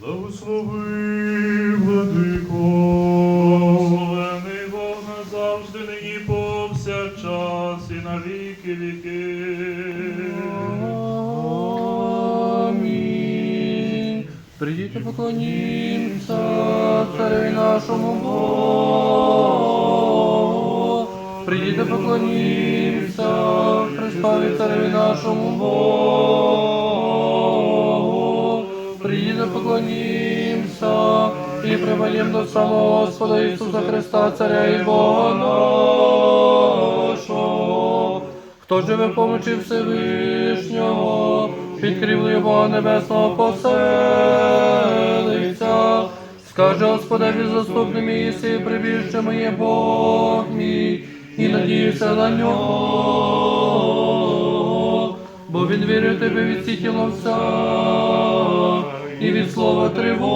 Благослови, владико, благословений Бог назавжди, нині повсякчас і на віки віки. Амінь. Придите поклонімся цареві нашому Богу. Придите поклонімся Христові цареві нашому Богу. Придите поклонімся і привалім до самого Господа Ісуса Христа, Царя і Бога нашого. Хто живе помочі Всевишнього, під Бога Небесного поселиться. Скаже Господеві заступне місце, прибіжче моє Бог мій, і надіюся на нього, бо він вірить тебе від сіті ловця і тривоги.